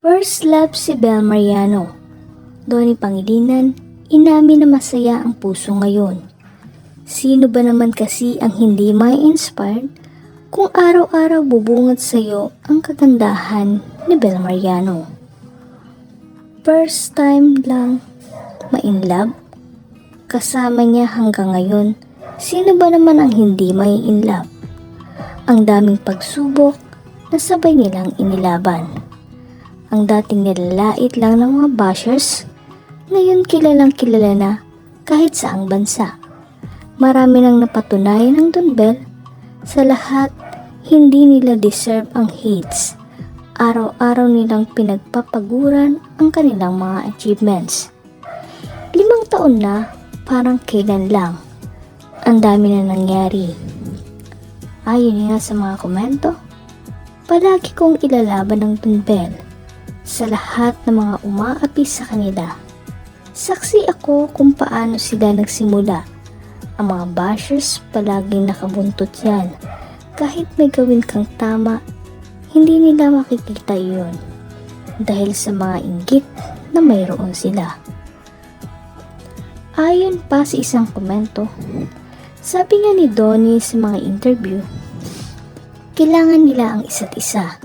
First love si Bel Mariano. Doni Pangilinan, inamin na masaya ang puso ngayon. Sino ba naman kasi ang hindi may inspired kung araw-araw bubungad sa iyo ang kagandahan ni Bel Mariano? First time lang ma-in love? Kasama niya hanggang ngayon, sino ba naman ang hindi may in love? Ang daming pagsubok na sabay nilang inilaban. Ang dating nilalait lang ng mga bashers, ngayon kilalang kilala na kahit saang bansa. Marami nang napatunayan ng Don. Sa lahat, hindi nila deserve ang hates. Araw-araw nilang pinagpapaguran ang kanilang mga achievements. Limang taon na, parang kailan lang. Ang dami na nangyari. Ayon nga sa mga komento, palagi kong ilalaban ng Don Bell sa lahat ng mga umaapi sa kanila. Saksi ako kung paano sila nagsimula. Ang mga bashers palaging nakabuntot yan. Kahit may gawin kang tama, hindi nila makikita iyon. Dahil sa mga inggit na mayroon sila. Ayon pa sa isang komento, sabi nga ni Donnie sa mga interview, kailangan nila ang isa't isa,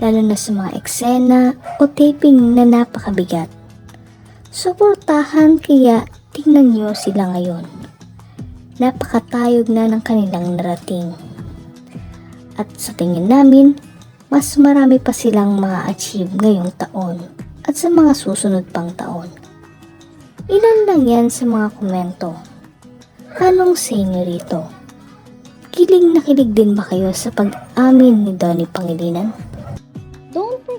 lalo na sa mga eksena o taping na napakabigat. Suportahan kaya tingnan niyo sila ngayon. Napakatayog na ng kanilang narating. At sa tingin namin, mas marami pa silang ma-achieve ngayong taon at sa mga susunod pang taon. Ilan lang yan sa mga komento. Anong sa inyo rito? Kilig na kilig din ba kayo sa pag-amin ni Donnie Pangilinan?